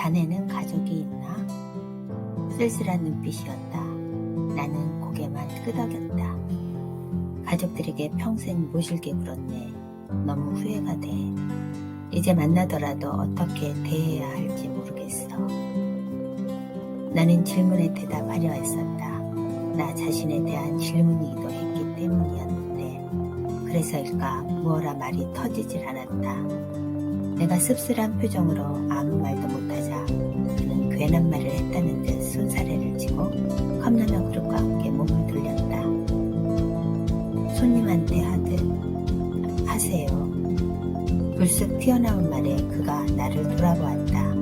자네는 가족이 있나? 쓸쓸한 눈빛이었다. 나는 고개만 끄덕였다. 가족들에게 평생 모실게 굴었네. 너무 후회가 돼. 이제 만나더라도 어떻게 대해야 할지 모르겠어. 나는 질문에 대답하려 했었다. 나 자신에 대한 질문이기도 했기 때문이었는데, 그래서일까 뭐라 말이 터지질 않았다. 내가 씁쓸한 표정으로 아무 말도 못하자 그는 괜한 말을 했다는 듯 손사래를 쥐고 컵라면 그릇과 함께 몸을 돌렸다. 손님한테 하듯 하세요. 불쑥 튀어나온 말에 그가 나를 돌아보았다.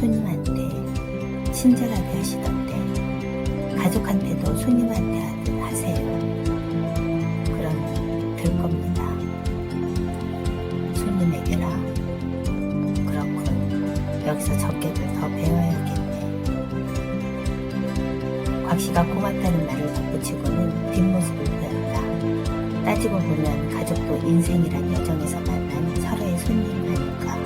손님한테 친절하게 하시던데 가족한테도 손님한테 하듯 하세요. 그럼 될 겁니다. 손님에게라. 여기서 적격을 더 배워야겠네. 곽 씨가 고맙다는 말을 덧붙이고는 뒷모습을 보였다. 따지고 보면 가족도 인생이란 여정에서 만난 서로의 손님 아닐까.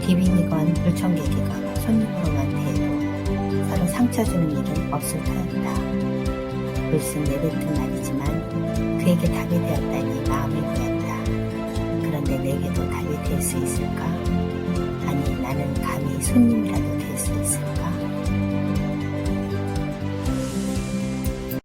비빈이건 불청객이건 손님으로만 대해도 서로 상처 주는 일은 없을 터였다. 불쑥 내뱉은 말이지만 그에게 답이 되었다니 마음이 고였다. 그런데 내게도 답이 될 수 있을까? 나는 감히 있을까?